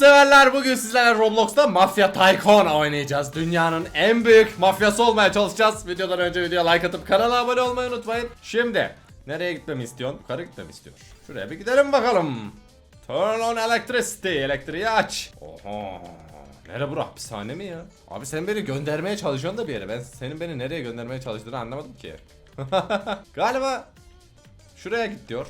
severler bugün sizlerle Roblox'ta Mafya Tycoon oynayacağız. Dünyanın en büyük mafyası olmaya çalışacağız. Videodan önce videoya like atıp kanala abone olmayı unutmayın. Şimdi nereye gitmemi istiyorsun? Yukarı gitmemi istiyor. Şuraya bir gidelim bakalım. Turn on electricity. Elektriği aç. Oha. Nere bura? Hapishane mi ya? Abi sen beni göndermeye çalışıyorsun da bir yere. Ben senin beni nereye göndermeye çalıştığını anlamadım ki. Galiba şuraya git diyor.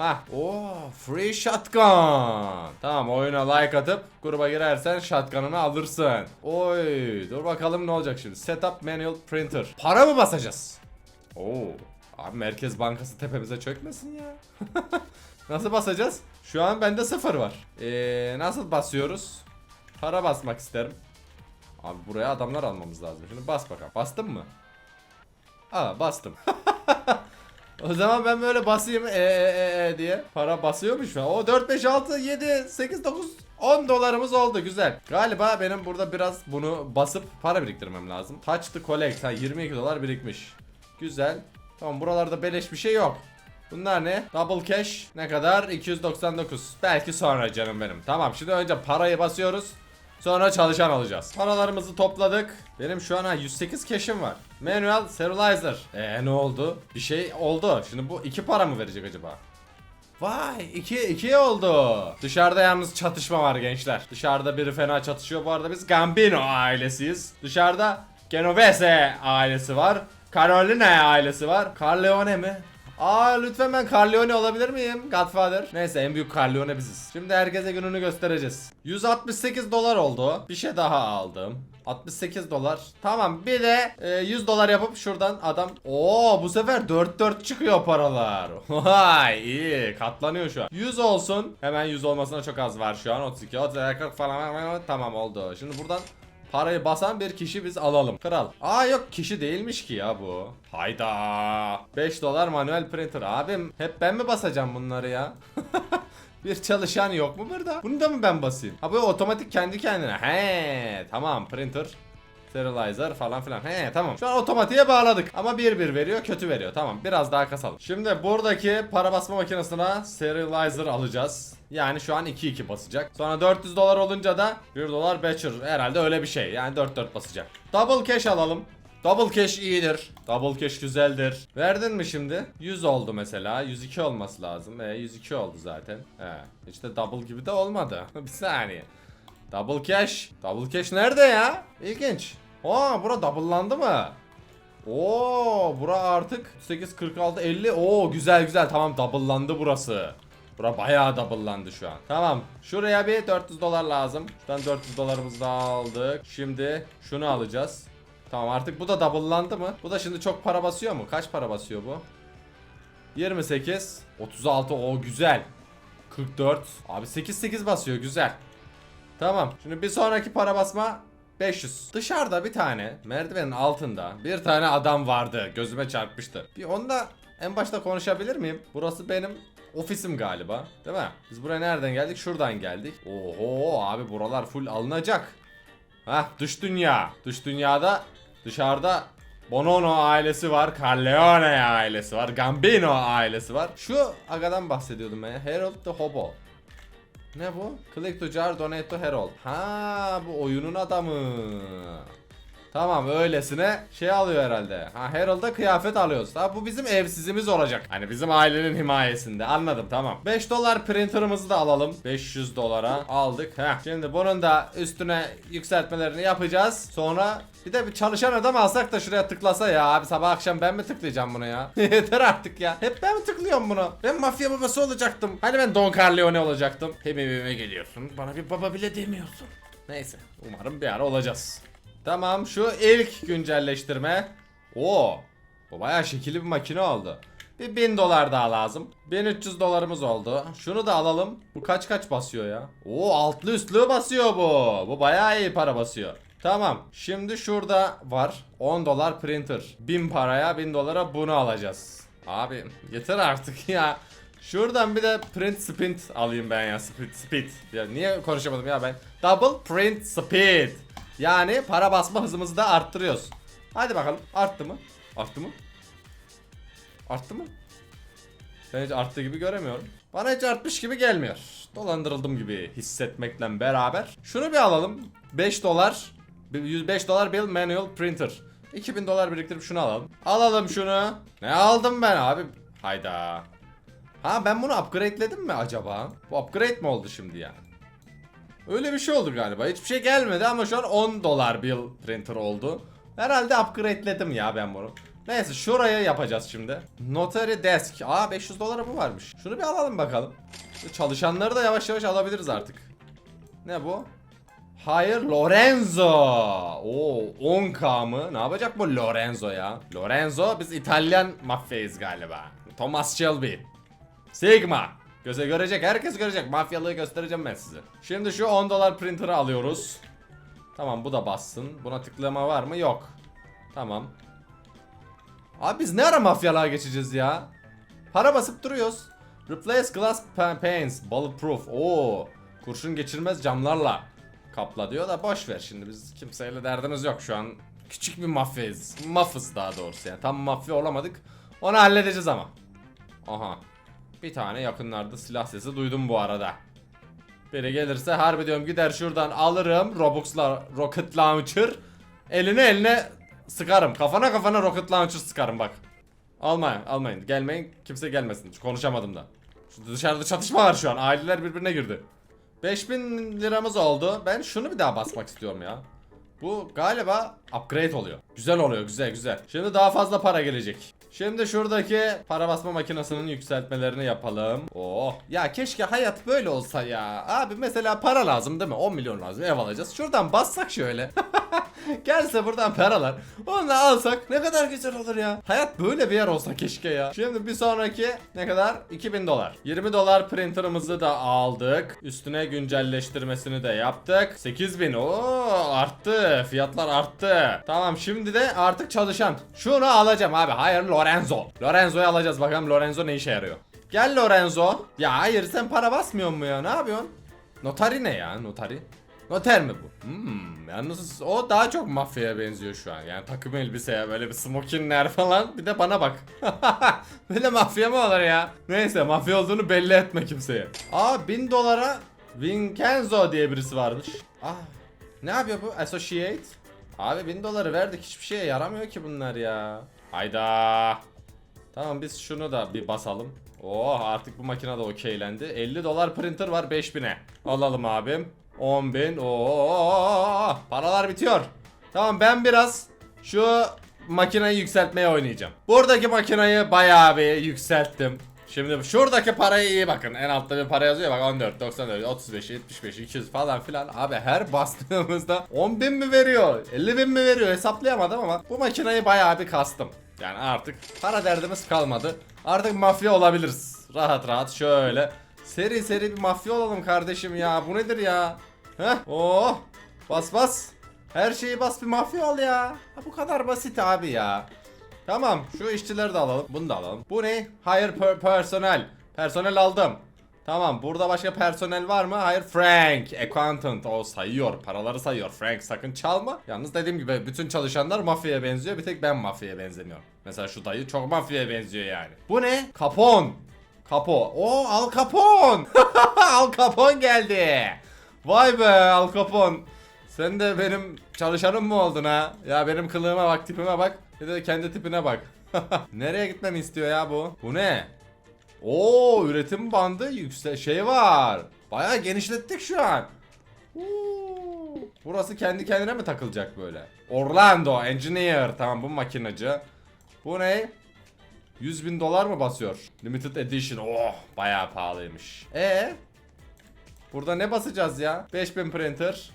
Ha, o free shotgun. Tamam oyuna like atıp gruba girersen shotgun'ını alırsın. Oy, dur bakalım ne olacak şimdi. Setup manual printer. Para mı basacağız? Oo. Abi Merkez Bankası tepemize çökmesin ya. nasıl basacağız? Şu an bende sıfır var. Ee, nasıl basıyoruz? Para basmak isterim. Abi buraya adamlar almamız lazım. Şimdi bas bakalım. Bastın mı? Aa bastım. O zaman ben böyle basayım e, e, e, e diye. Para basıyormuş an. O 4, 5, 6, 7, 8, 9, 10 dolarımız oldu güzel. Galiba benim burada biraz bunu basıp para biriktirmem lazım. Touch the collect. Ha 22 dolar birikmiş. Güzel. Tamam buralarda beleş bir şey yok. Bunlar ne? Double cash ne kadar? 299. Belki sonra canım benim. Tamam şimdi önce parayı basıyoruz. Sonra çalışan alacağız. Paralarımızı topladık. Benim şu an ha 108 cash'im var. Manual Serializer. Eee ne oldu? Bir şey oldu. Şimdi bu iki para mı verecek acaba? Vay iki iki oldu. Dışarıda yalnız çatışma var gençler. Dışarıda biri fena çatışıyor. Bu arada biz Gambino ailesiyiz. Dışarıda Genovese ailesi var. Carolina ailesi var. Carleone mi? Aa lütfen ben Carleone olabilir miyim? Godfather. Neyse en büyük Carleone biziz. Şimdi herkese gününü göstereceğiz. 168 dolar oldu. Bir şey daha aldım. 68 dolar. Tamam bir de e, 100 dolar yapıp şuradan adam. Oo bu sefer 4-4 çıkıyor paralar. Vay iyi katlanıyor şu an. 100 olsun. Hemen 100 olmasına çok az var şu an. 32, 30, 40 falan. Tamam oldu. Şimdi buradan Parayı basan bir kişi biz alalım. Kral. Aa yok kişi değilmiş ki ya bu. Hayda. 5 dolar manuel printer. Abim hep ben mi basacağım bunları ya? bir çalışan yok mu burada? Bunu da mı ben basayım? Ha bu otomatik kendi kendine. He tamam printer. Sterilizer falan filan. He tamam. Şu an otomatiğe bağladık. Ama 1-1 veriyor kötü veriyor. Tamam biraz daha kasalım. Şimdi buradaki para basma makinesine sterilizer alacağız. Yani şu an 2-2 basacak. Sonra 400 dolar olunca da 1 dolar Batcher. Herhalde öyle bir şey. Yani 4-4 basacak. Double cash alalım. Double cash iyidir. Double cash güzeldir. Verdin mi şimdi? 100 oldu mesela. 102 olması lazım. E 102 oldu zaten. He. İşte double gibi de olmadı. bir saniye. Double cash. Double cash nerede ya? İlginç. Aa bura double'landı mı? Oo bura artık 8 46 50. Oo güzel güzel tamam double'landı burası. Bura bayağı double'landı şu an. Tamam. Şuraya bir 400 dolar lazım. Şuradan 400 dolarımızı da aldık. Şimdi şunu alacağız. Tamam artık bu da double'landı mı? Bu da şimdi çok para basıyor mu? Kaç para basıyor bu? 28 36 o güzel 44 Abi 8 8 basıyor güzel Tamam. Şimdi bir sonraki para basma 500. Dışarıda bir tane merdivenin altında bir tane adam vardı. Gözüme çarpmıştı. Bir onda en başta konuşabilir miyim? Burası benim ofisim galiba. Değil mi? Biz buraya nereden geldik? Şuradan geldik. Oho abi buralar full alınacak. Hah dış dünya. Dış dünyada dışarıda Bonono ailesi var, Carleone ailesi var, Gambino ailesi var. Şu agadan bahsediyordum ben. Harold the Hobo. Ne bu? Click to jar, donate to Herald. Ha bu oyunun adamı. Tamam öylesine şey alıyor herhalde. Ha Herald'a kıyafet alıyoruz. Ha bu bizim evsizimiz olacak. Hani bizim ailenin himayesinde. Anladım tamam. 5 dolar printer'ımızı da alalım. 500 dolara aldık. Heh. Şimdi bunun da üstüne yükseltmelerini yapacağız. Sonra bir de bir çalışan adam alsak da şuraya tıklasa ya abi sabah akşam ben mi tıklayacağım bunu ya? Yeter artık ya. Hep ben mi tıklıyorum bunu? Ben mafya babası olacaktım. Hani ben Don Corleone olacaktım. Hem geliyorsun. Bana bir baba bile demiyorsun. Neyse. Umarım bir ara olacağız. Tamam şu ilk güncelleştirme. Oo. Bu bayağı şekilli bir makine oldu. Bir 1000 dolar daha lazım. 1300 dolarımız oldu. Şunu da alalım. Bu kaç kaç basıyor ya? Oo altlı üstlü basıyor bu. Bu bayağı iyi para basıyor. Tamam. Şimdi şurada var. 10 dolar printer. 1000 paraya 1000 dolara bunu alacağız. Abi yeter artık ya. Şuradan bir de print speed alayım ben ya. Speed speed. Ya niye konuşamadım ya ben? Double print speed. Yani para basma hızımızı da arttırıyoruz. Hadi bakalım. Arttı mı? Arttı mı? Arttı mı? Ben hiç arttığı gibi göremiyorum. Bana hiç artmış gibi gelmiyor. Dolandırıldım gibi hissetmekle beraber. Şunu bir alalım. 5 dolar. 105 dolar bill manual printer. 2000 dolar biriktirip şunu alalım. Alalım şunu. Ne aldım ben abi? Hayda. Ha ben bunu upgrade'ledim mi acaba? Bu upgrade mi oldu şimdi yani? Öyle bir şey oldu galiba. Hiçbir şey gelmedi ama şu an 10 dolar bill printer oldu. Herhalde upgrade'ledim ya ben bunu. Neyse şuraya yapacağız şimdi. Notary desk. Aa 500 dolara bu varmış. Şunu bir alalım bakalım. Çalışanları da yavaş yavaş alabiliriz artık. Ne bu? Hayır Lorenzo. Oo 10k mı? Ne yapacak bu Lorenzo ya? Lorenzo biz İtalyan mafyayız galiba. Thomas Shelby. Sigma. Göze görecek, herkes görecek. Mafyalığı göstereceğim ben size. Şimdi şu 10 dolar printer'ı alıyoruz. Tamam bu da bassın. Buna tıklama var mı? Yok. Tamam. Abi biz ne ara mafyalığa geçeceğiz ya? Para basıp duruyoruz. Replace glass pa- panes, bulletproof. Oo, kurşun geçirmez camlarla kapla diyor da boş ver şimdi biz kimseyle derdimiz yok şu an. Küçük bir mafyayız. Mafız daha doğrusu yani. Tam mafya olamadık. Onu halledeceğiz ama. Aha. Bir tane yakınlarda silah sesi duydum bu arada. Biri gelirse harbi diyorum gider şuradan alırım Robux'la rocket launcher. Eline eline sıkarım. Kafana kafana rocket launcher sıkarım bak. Almayın, almayın. Gelmeyin. Kimse gelmesin. Konuşamadım da. Şu dışarıda çatışma var şu an. Aileler birbirine girdi. 5000 liramız oldu. Ben şunu bir daha basmak istiyorum ya. Bu galiba upgrade oluyor. Güzel oluyor, güzel güzel. Şimdi daha fazla para gelecek. Şimdi şuradaki para basma makinesinin yükseltmelerini yapalım. Oh. Ya keşke hayat böyle olsa ya. Abi mesela para lazım değil mi? 10 milyon lazım. Ev alacağız. Şuradan bassak şöyle. Gelse buradan paralar. Onu alsak ne kadar güzel olur ya. Hayat böyle bir yer olsa keşke ya. Şimdi bir sonraki ne kadar? 2000 dolar. 20 dolar printerımızı da aldık. Üstüne güncelleştirmesini de yaptık. 8000. Oo arttı. Fiyatlar arttı. Tamam şimdi de artık çalışan. Şunu alacağım abi. Hayır Lorenzo. Lorenzo'yu alacağız. Bakalım Lorenzo ne işe yarıyor. Gel Lorenzo. Ya hayır sen para basmıyor mu ya? Ne yapıyorsun? Notari ne ya? Notari. Noter mi bu? Hmm, yalnız o daha çok mafyaya benziyor şu an. Yani takım elbiseye böyle bir smokinler falan. Bir de bana bak. böyle mafya mı olur ya? Neyse mafya olduğunu belli etme kimseye. Aa 1000 dolara Vincenzo diye birisi varmış. Ah ne yapıyor bu? Associate. Abi 1000 doları verdik hiçbir şeye yaramıyor ki bunlar ya. Hayda. Tamam biz şunu da bir basalım. Oh artık bu makine de okeylendi. 50 dolar printer var 5000'e. Alalım abim. 10.000. Oo paralar bitiyor. Tamam ben biraz şu makineyi yükseltmeye oynayacağım. Buradaki makineyi bayağı bir yükselttim. Şimdi şuradaki parayı iyi bakın. En altta bir para yazıyor bak 14, 94, 35, 75, 200 falan filan. Abi her bastığımızda 10 bin mi veriyor? 50 bin mi veriyor? Hesaplayamadım ama bu makineyi bayağı bir kastım. Yani artık para derdimiz kalmadı. Artık mafya olabiliriz. Rahat rahat şöyle. Seri seri bir mafya olalım kardeşim ya. Bu nedir ya? Heh. Oh. Bas bas. Her şeyi bas bir mafya ol ya. Ha, bu kadar basit abi ya. Tamam şu işçileri de alalım. Bunu da alalım. Bu ne? Hayır per personel. Personel aldım. Tamam burada başka personel var mı? Hayır Frank. Accountant. O sayıyor. Paraları sayıyor. Frank sakın çalma. Yalnız dediğim gibi bütün çalışanlar mafyaya benziyor. Bir tek ben mafyaya benzemiyorum. Mesela şu dayı çok mafyaya benziyor yani. Bu ne? Capone. Capo. O Al Capone. Al Capone geldi. Vay be Al Capone. Sen de benim çalışanım mı oldun ha? Ya benim kılığıma bak, tipime bak. Bir de kendi tipine bak. Nereye gitmemi istiyor ya bu? Bu ne? Oo, üretim bandı yüksek şey var. Bayağı genişlettik şu an. Oo, Burası kendi kendine mi takılacak böyle? Orlando Engineer. Tamam bu makinacı. Bu ne? 100 bin dolar mı basıyor? Limited Edition. Oh bayağı pahalıymış. E Burada ne basacağız ya? 5000 printer.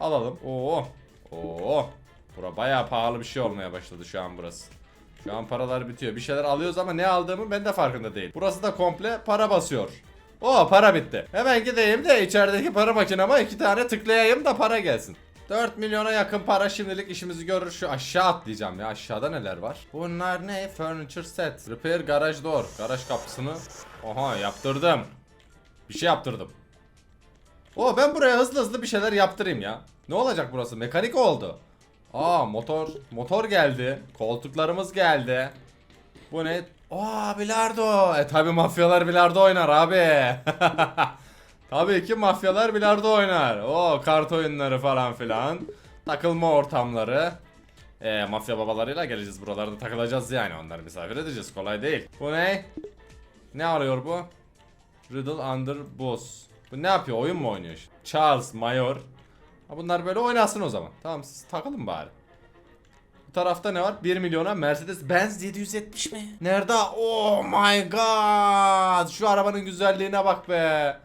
Alalım. Oo. Oo. Bura bayağı pahalı bir şey olmaya başladı şu an burası. Şu an paralar bitiyor. Bir şeyler alıyoruz ama ne aldığımı ben de farkında değil. Burası da komple para basıyor. Oo para bitti. Hemen gideyim de içerideki para makinama iki tane tıklayayım da para gelsin. 4 milyona yakın para şimdilik işimizi görür. Şu aşağı atlayacağım ya. Aşağıda neler var? Bunlar ne? Furniture set. Repair garage door. Garaj kapısını. Oha yaptırdım. Bir şey yaptırdım. O ben buraya hızlı hızlı bir şeyler yaptırayım ya. Ne olacak burası? Mekanik oldu. Aa motor motor geldi. Koltuklarımız geldi. Bu ne? Aa bilardo. E tabi mafyalar bilardo oynar abi. Tabii ki mafyalar bilardo oynar. O kart oyunları falan filan. Takılma ortamları. E, mafya babalarıyla geleceğiz buralarda takılacağız yani onları misafir edeceğiz kolay değil. Bu ne? Ne arıyor bu? Riddle Under Boss. Bu ne yapıyor oyun mu oynuyor? Charles Mayor. Ha bunlar böyle oynasın o zaman. Tamam siz takılın bari. Bu tarafta ne var? 1 milyona Mercedes Benz 770 mi? Nerede? Oh my god. Şu arabanın güzelliğine bak be.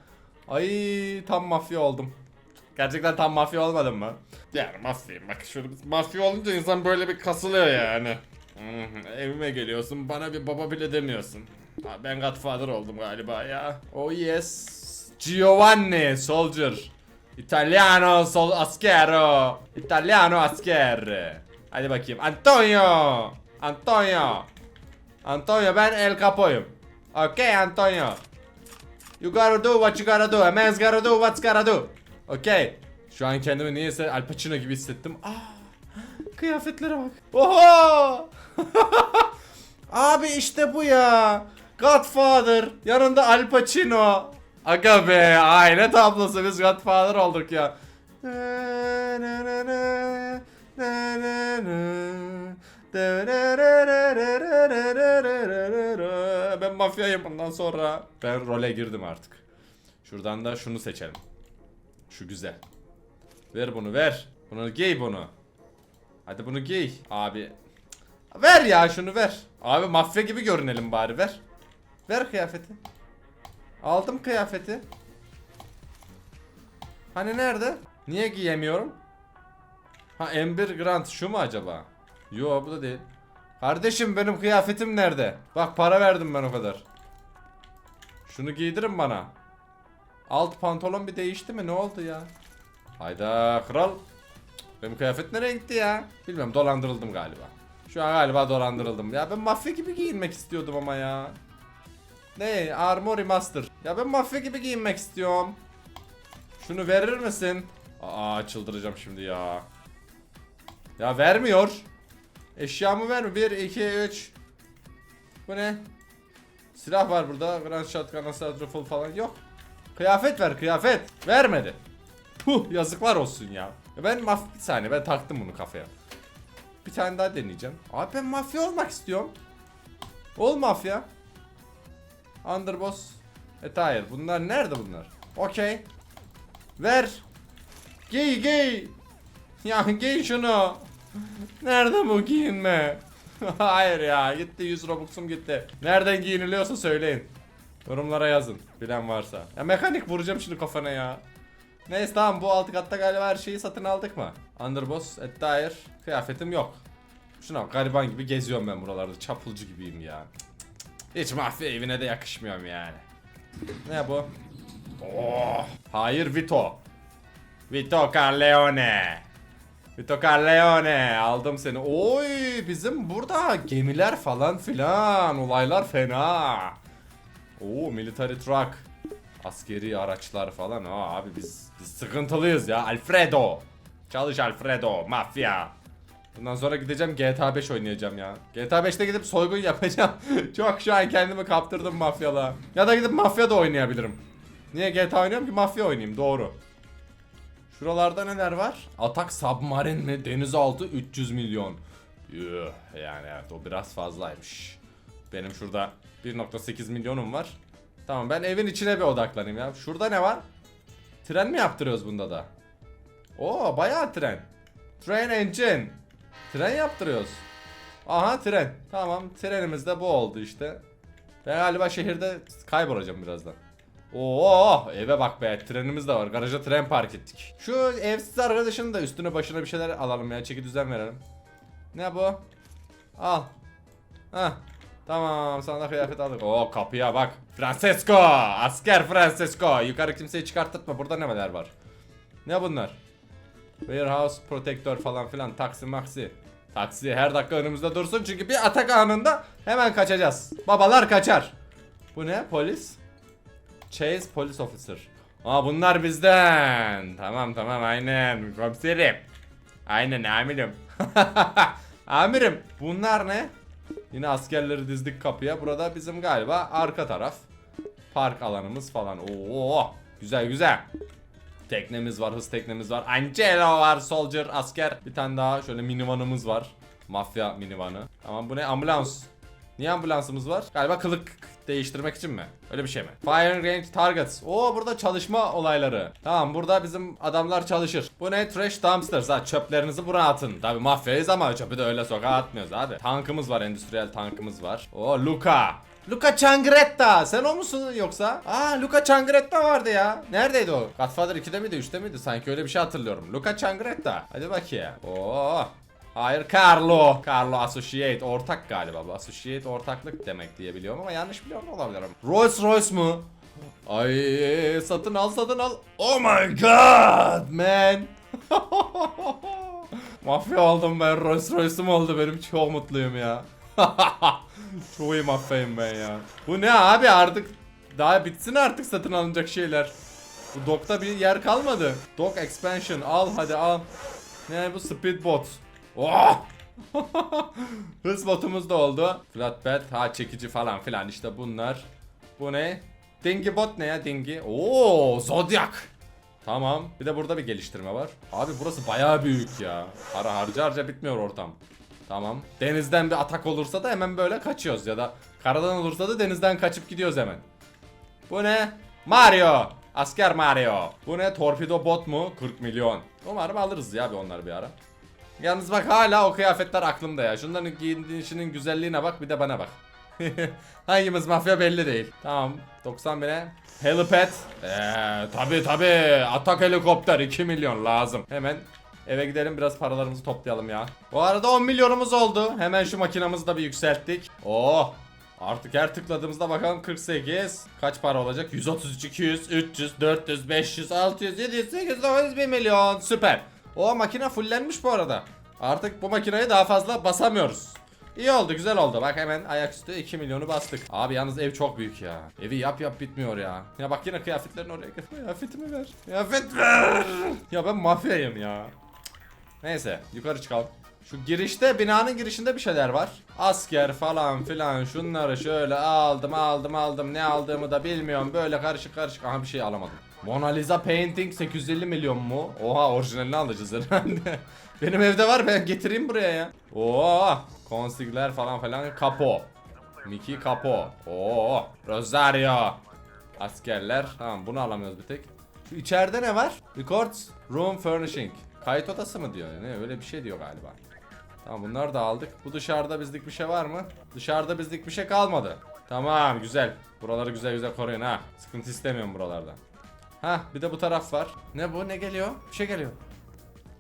Ay tam mafya oldum. Gerçekten tam mafya olmadım mı? Yani mafyayım bak bir mafya olunca insan böyle bir kasılıyor yani. Mhm, Evime geliyorsun bana bir baba bile demiyorsun. Ha, ben Godfather oldum galiba ya. Oh yes. Giovanni Soldier. Italiano sol askero. Italiano asker. Hadi bakayım. Antonio. Antonio. Antonio ben El Capo'yum. Okay Antonio. You gotta do what you gotta do. A man's gotta do what's gotta do. Okay. Şu an kendimi niyeyse Al Pacino gibi hissettim. Aa, kıyafetlere bak. Oho! Abi işte bu ya. Godfather. Yanında Al Pacino. Aga be aile tablosu biz Godfather olduk ya. Ben mafyayım bundan sonra. Ben role girdim artık. Şuradan da şunu seçelim. Şu güzel. Ver bunu ver. Bunu giy bunu. Hadi bunu giy abi. Ver ya şunu ver. Abi mafya gibi görünelim bari ver. Ver kıyafeti. Aldım kıyafeti. Hani nerede? Niye giyemiyorum? Ha Ember Grant şu mu acaba? Yo bu da değil. Kardeşim benim kıyafetim nerede? Bak para verdim ben o kadar. Şunu giydirin bana. Alt pantolon bir değişti mi? Ne oldu ya? Hayda kral. Benim kıyafet nereye gitti ya? Bilmiyorum dolandırıldım galiba. Şu an galiba dolandırıldım. Ya ben mafya gibi giyinmek istiyordum ama ya. Ne? Armory Master. Ya ben mafya gibi giyinmek istiyorum. Şunu verir misin? Aa çıldıracağım şimdi ya. Ya vermiyor. Eşyamı verme. 1, 2, 3. Bu ne? Silah var burada. Grand Shotgun, Assault Rifle falan yok. Kıyafet ver kıyafet. Vermedi. Puh yazıklar olsun ya. Ya Ben maf bir saniye ben taktım bunu kafaya. Bir tane daha deneyeceğim. Abi ben mafya olmak istiyorum. Ol mafya. Underboss. Attire. Bunlar nerede bunlar? Okey. Ver. Giy giy. Ya giy şunu. Nerede bu giyinme? Hayır ya gitti 100 robuxum gitti. Nereden giyiniliyorsa söyleyin. Yorumlara yazın bilen varsa. Ya mekanik vuracağım şimdi kafana ya. Neyse tamam bu alt katta galiba her şeyi satın aldık mı? Underboss, Attire, kıyafetim yok. Şuna bak, gariban gibi geziyorum ben buralarda çapulcu gibiyim ya. Hiç mafya evine de yakışmıyorum yani. Ne bu? Oh, hayır Vito. Vito Corleone. Vito Corleone aldım seni. Oy bizim burada gemiler falan filan olaylar fena. Oo military truck. Askeri araçlar falan. Aa abi biz biz sıkıntılıyız ya. Alfredo. Çalış Alfredo. Mafya. Bundan sonra gideceğim GTA 5 oynayacağım ya. GTA 5'te gidip soygun yapacağım. Çok şu an kendimi kaptırdım mafyalığa. Ya da gidip mafya da oynayabilirim. Niye GTA oynuyorum ki mafya oynayayım doğru. Şuralarda neler var? Atak submarin mi? Denizaltı 300 milyon. Yuh, yani evet o biraz fazlaymış. Benim şurada 1.8 milyonum var. Tamam ben evin içine bir odaklanayım ya. Şurada ne var? Tren mi yaptırıyoruz bunda da? Oo bayağı tren. Train engine. Tren yaptırıyoruz. Aha tren. Tamam trenimiz de bu oldu işte. Ben galiba şehirde kaybolacağım birazdan. Oo eve bak be trenimiz de var. Garaja tren park ettik. Şu evsiz arkadaşın da üstüne başına bir şeyler alalım ya. Çeki düzen verelim. Ne bu? Al. Hah. Tamam sana da kıyafet aldık. Oo kapıya bak. Francesco. Asker Francesco. Yukarı kimseyi çıkartma. Burada neler var? Ne bunlar? Warehouse Protector falan filan. Taksi maksi. Taksi her dakika önümüzde dursun çünkü bir atak anında hemen kaçacağız. Babalar kaçar. Bu ne? Polis. Chase Police Officer. Aa bunlar bizden. Tamam tamam aynen komiserim. Aynen amirim. amirim bunlar ne? Yine askerleri dizdik kapıya. Burada bizim galiba arka taraf. Park alanımız falan. Oo, güzel güzel. Teknemiz var, hız teknemiz var. Angelo var, soldier, asker. Bir tane daha şöyle minivanımız var. Mafya minivanı. Tamam bu ne? Ambulans. Niye ambulansımız var? Galiba kılık değiştirmek için mi? Öyle bir şey mi? Firing range targets. Oo burada çalışma olayları. Tamam burada bizim adamlar çalışır. Bu ne? Trash dumpsters. Ha çöplerinizi buraya atın. Tabi mafyayız ama çöpü de öyle sokağa atmıyoruz abi. Tankımız var, endüstriyel tankımız var. Oo Luca. Luca Changretta. Sen o musun yoksa? Aa Luca Changretta vardı ya. Neredeydi o? Godfather 2'de miydi 3'te miydi? Sanki öyle bir şey hatırlıyorum. Luca Changretta. Hadi bakayım. Oo. Hayır Carlo. Carlo Associate ortak galiba bu. Associate ortaklık demek diye biliyorum ama yanlış biliyorum olabilirim. Rolls Royce mu? Ay satın al satın al. Oh my god man. Mafya oldum ben. Rolls Royce'um oldu benim. Çok mutluyum ya. Çok iyi mafyayım ben ya. Bu ne abi artık daha bitsin artık satın alınacak şeyler. Bu dokta bir yer kalmadı. Dok expansion al hadi al. Ne bu speedbot. Oh! Hız botumuz da oldu. Flatbed, ha çekici falan filan işte bunlar. Bu ne? Dingi bot ne ya dingi? Oo, Zodiac. Tamam. Bir de burada bir geliştirme var. Abi burası bayağı büyük ya. Para harca harca bitmiyor ortam. Tamam. Denizden bir atak olursa da hemen böyle kaçıyoruz ya da karadan olursa da denizden kaçıp gidiyoruz hemen. Bu ne? Mario. Asker Mario. Bu ne? Torpido bot mu? 40 milyon. Umarım alırız ya bir onları bir ara. Yalnız bak hala o kıyafetler aklımda ya. Şunların giyinişinin güzelliğine bak bir de bana bak. Hangimiz mafya belli değil. Tamam 90 bine. Helipad. Eee tabi tabi. Atak helikopter 2 milyon lazım. Hemen eve gidelim biraz paralarımızı toplayalım ya. Bu arada 10 milyonumuz oldu. Hemen şu makinamızı da bir yükselttik. Oh. Artık her tıkladığımızda bakalım 48 kaç para olacak? 133, 200, 300, 400, 500, 600, 700, 800, 900, 1 milyon. Süper. O makine fullenmiş bu arada. Artık bu makineyi daha fazla basamıyoruz. İyi oldu güzel oldu. Bak hemen ayaküstü 2 milyonu bastık. Abi yalnız ev çok büyük ya. Evi yap yap bitmiyor ya. Ya bak yine kıyafetlerin oraya gel. Kıyafetimi ver. Kıyafet ver. Ya ben mafyayım ya. Neyse yukarı çıkalım. Şu girişte binanın girişinde bir şeyler var. Asker falan filan şunları şöyle aldım aldım aldım ne aldığımı da bilmiyorum. Böyle karışık karışık aha bir şey alamadım. Mona Lisa Painting 850 milyon mu? Oha orijinalini alacağız herhalde. Benim evde var ben getireyim buraya ya. Oo konsigler falan falan kapo. Mickey kapo. Oo Rosario. Askerler. Tamam bunu alamıyoruz bir tek. Şu içeride ne var? Records Room Furnishing. Kayıt odası mı diyor? Ne öyle bir şey diyor galiba. Tamam bunları da aldık. Bu dışarıda bizlik bir şey var mı? Dışarıda bizlik bir şey kalmadı. Tamam güzel. Buraları güzel güzel koruyun ha. Sıkıntı istemiyorum buralarda. Ha bir de bu taraf var. Ne bu? Ne geliyor? Bir şey geliyor.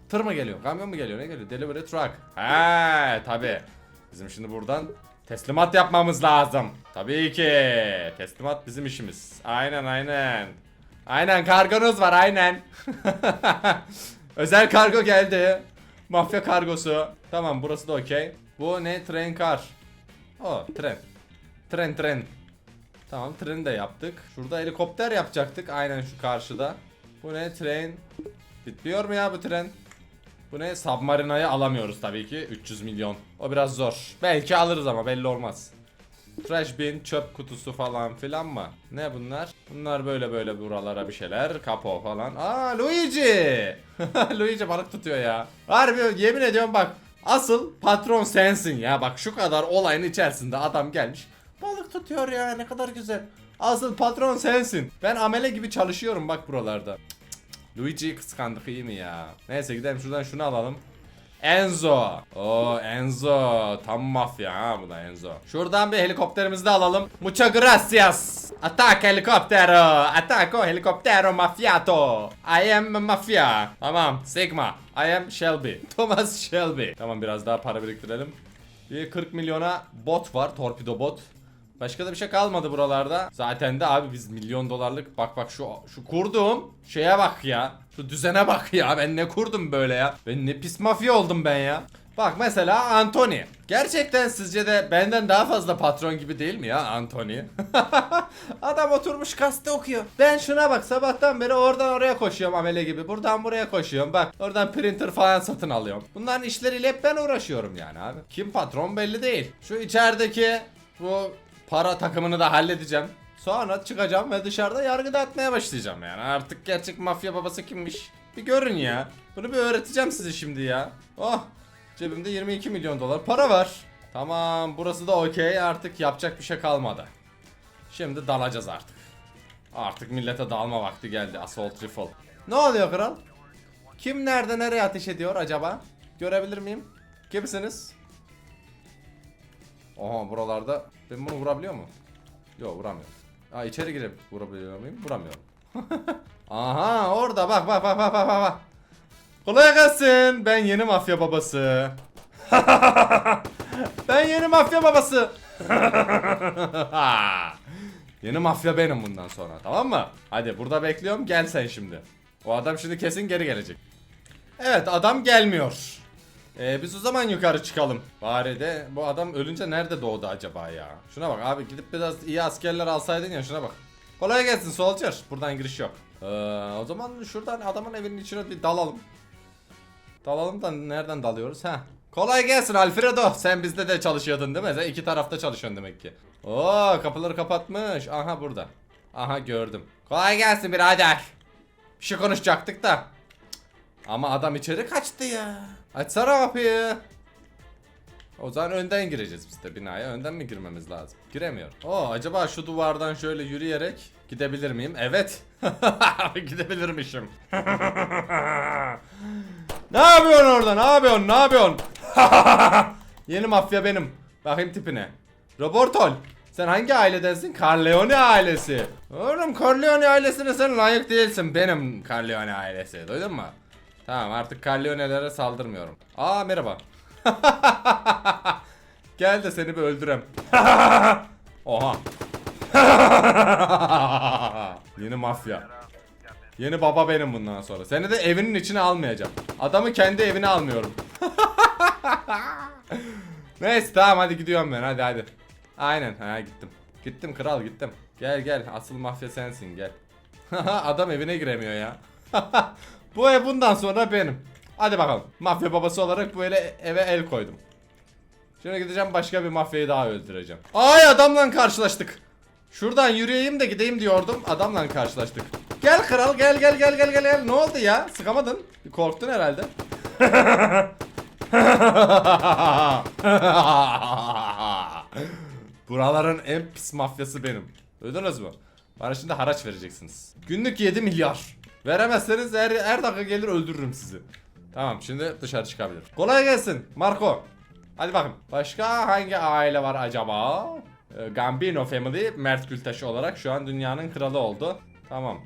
Tır mı geliyor? Kamyon mu geliyor? Ne geliyor? Delivery truck. Ha tabi. Bizim şimdi buradan teslimat yapmamız lazım. Tabii ki. Teslimat bizim işimiz. Aynen aynen. Aynen kargonuz var aynen. Özel kargo geldi. Mafya kargosu. Tamam burası da okey. Bu ne? Tren kar. O tren. Tren tren. Tamam treni de yaptık. Şurada helikopter yapacaktık. Aynen şu karşıda. Bu ne? Tren. Bitmiyor mu ya bu tren? Bu ne? Submarina'yı alamıyoruz tabii ki. 300 milyon. O biraz zor. Belki alırız ama belli olmaz. Trash bin, çöp kutusu falan filan mı? Ne bunlar? Bunlar böyle böyle buralara bir şeyler. Kapo falan. Aa Luigi! Luigi balık tutuyor ya. Harbi yemin ediyorum bak. Asıl patron sensin ya. Bak şu kadar olayın içerisinde adam gelmiş. Balık tutuyor ya ne kadar güzel. Asıl patron sensin. Ben amele gibi çalışıyorum bak buralarda. Luigi'yi kıskandık iyi mi ya? Neyse gidelim şuradan şunu alalım. Enzo. O Enzo. Tam mafya ha bu da Enzo. Şuradan bir helikopterimizi de alalım. Muchas gracias. Attack helikoptero. Attacco helikoptero mafiato. I am mafia. Tamam. Sigma. I am Shelby. Thomas Shelby. Tamam biraz daha para biriktirelim. Bir 40 milyona bot var. Torpido bot. Başka da bir şey kalmadı buralarda. Zaten de abi biz milyon dolarlık bak bak şu şu kurduğum şeye bak ya. Şu düzene bak ya. Ben ne kurdum böyle ya. Ben ne pis mafya oldum ben ya. Bak mesela Anthony. Gerçekten sizce de benden daha fazla patron gibi değil mi ya Anthony? Adam oturmuş gazete okuyor. Ben şuna bak sabahtan beri oradan oraya koşuyorum amele gibi. Buradan buraya koşuyorum. Bak oradan printer falan satın alıyorum. Bunların işleriyle hep ben uğraşıyorum yani abi. Kim patron belli değil. Şu içerideki bu para takımını da halledeceğim. Sonra çıkacağım ve dışarıda yargı dağıtmaya başlayacağım yani. Artık gerçek mafya babası kimmiş? Bir görün ya. Bunu bir öğreteceğim size şimdi ya. Oh Cebimde 22 milyon dolar para var. Tamam burası da okey artık yapacak bir şey kalmadı. Şimdi dalacağız artık. Artık millete dalma vakti geldi assault rifle. Ne oluyor kral? Kim nerede nereye ateş ediyor acaba? Görebilir miyim? Kimsiniz? Oha buralarda ben bunu vurabiliyor mu? Yok vuramıyorum. Aa içeri girip vurabiliyor muyum? Vuramıyorum. Aha orada bak bak bak bak bak bak. Kolay gelsin. Ben yeni mafya babası. ben yeni mafya babası. yeni mafya benim bundan sonra tamam mı? Hadi burada bekliyorum gel sen şimdi. O adam şimdi kesin geri gelecek. Evet adam gelmiyor. Ee, biz o zaman yukarı çıkalım. Bari de bu adam ölünce nerede doğdu acaba ya? Şuna bak abi gidip biraz iyi askerler alsaydın ya şuna bak. Kolay gelsin soldier. Buradan giriş yok. Ee, o zaman şuradan adamın evinin içine bir dalalım. Dalalım da nereden dalıyoruz? ha? Kolay gelsin Alfredo. Sen bizde de çalışıyordun değil mi? Sen iki tarafta çalışıyorsun demek ki. Oo kapıları kapatmış. Aha burada. Aha gördüm. Kolay gelsin birader. Bir şey konuşacaktık da. Ama adam içeri kaçtı ya. Açsana kapıyı. O zaman önden gireceğiz biz de binaya. Önden mi girmemiz lazım? Giremiyor. Oo acaba şu duvardan şöyle yürüyerek gidebilir miyim? Evet. Gidebilirmişim. ne yapıyorsun orada? Ne yapıyorsun? Ne yapıyorsun? Yeni mafya benim. Bakayım tipine. Robertol. Sen hangi ailedensin? Corleone ailesi. Oğlum Corleone ailesine sen layık değilsin. Benim Corleone ailesi. Duydun mu? Tamam artık Corleone'lere saldırmıyorum. Aa merhaba. Gel de seni bir öldürem. Oha. Yeni mafya. Yeni baba benim bundan sonra. Seni de evinin içine almayacağım. Adamı kendi evine almıyorum. Neyse tamam hadi gidiyorum ben hadi hadi. Aynen ha gittim. Gittim kral gittim. Gel gel asıl mafya sensin gel. Adam evine giremiyor ya. bu ev bundan sonra benim. Hadi bakalım. Mafya babası olarak böyle eve el koydum. Şimdi gideceğim başka bir mafyayı daha öldüreceğim. Ay adamla karşılaştık. Şuradan yürüyeyim de gideyim diyordum. Adamla karşılaştık. Gel kral gel gel gel gel gel gel. Ne oldu ya? Sıkamadın. Korktun herhalde. Buraların en pis mafyası benim. Duydunuz mu? Bana şimdi haraç vereceksiniz. Günlük 7 milyar. Veremezseniz her, her dakika gelir öldürürüm sizi. Tamam şimdi dışarı çıkabilir. Kolay gelsin Marco. Hadi bakın. Başka hangi aile var acaba? Ee, Gambino Family Mert Gültaş olarak şu an dünyanın kralı oldu. Tamam.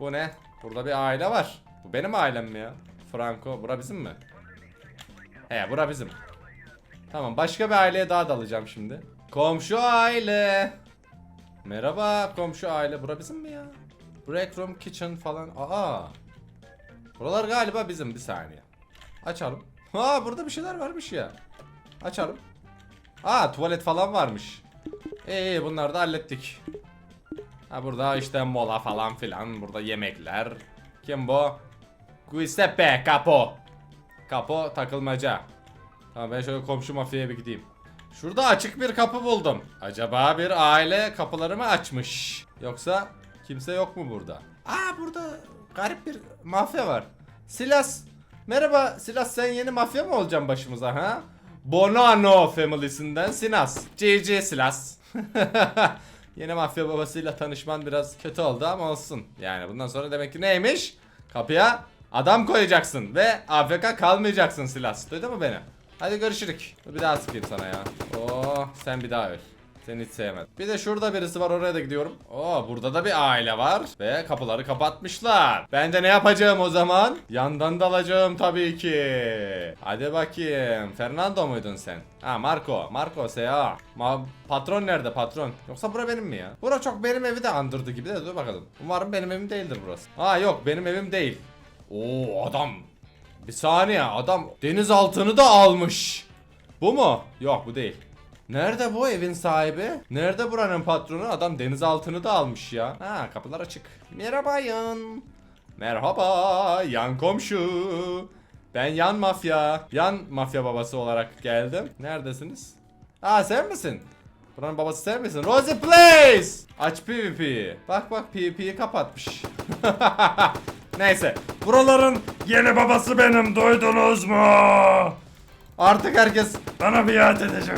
Bu ne? Burada bir aile var. Bu benim ailem mi ya? Franco. Bura bizim mi? He bura bizim. Tamam başka bir aileye daha dalacağım şimdi. Komşu aile. Merhaba komşu aile. Bura bizim mi ya? Break room kitchen falan. Aa. Buralar galiba bizim bir saniye. Açalım. Ha burada bir şeyler varmış ya. Açalım. Aa tuvalet falan varmış. İyi iyi bunları da hallettik. Ha burada işte mola falan filan. Burada yemekler. Kim bu? Giuseppe Capo. Capo takılmaca. Tamam ben şöyle komşu mafyaya bir gideyim. Şurada açık bir kapı buldum. Acaba bir aile kapılarımı açmış. Yoksa kimse yok mu burada? Aa burada garip bir mafya var. Silas. Merhaba Silas sen yeni mafya mı olacaksın başımıza ha? Bonanno family'sinden Sinas. GG Silas. yeni mafya babasıyla tanışman biraz kötü oldu ama olsun. Yani bundan sonra demek ki neymiş? Kapıya adam koyacaksın ve AFK kalmayacaksın Silas. Duydun mu beni? Hadi görüşürük. Bir daha sıkayım sana ya. Oo, sen bir daha öl. Seni hiç sevmedim. Bir de şurada birisi var oraya da gidiyorum. Oo burada da bir aile var. Ve kapıları kapatmışlar. Ben de ne yapacağım o zaman? Yandan dalacağım tabii ki. Hadi bakayım. Fernando muydun sen? Ha Marco. Marco Sea. Ma patron nerede patron? Yoksa bura benim mi ya? Bura çok benim evi de andırdı gibi de dur bakalım. Umarım benim evim değildir burası. Ha yok benim evim değil. Oo adam. Bir saniye adam denizaltını da almış. Bu mu? Yok bu değil. Nerede bu evin sahibi? Nerede buranın patronu? Adam denizaltını da almış ya. Ha kapılar açık. Merhaba yan. Merhaba yan komşu. Ben yan mafya. Yan mafya babası olarak geldim. Neredesiniz? Aa sen misin? Buranın babası sen misin? Rosie Place! Aç PvP'yi. Bak bak PvP'yi kapatmış. Neyse. Buraların yeni babası benim. Duydunuz mu? Artık herkes bana biat edecek.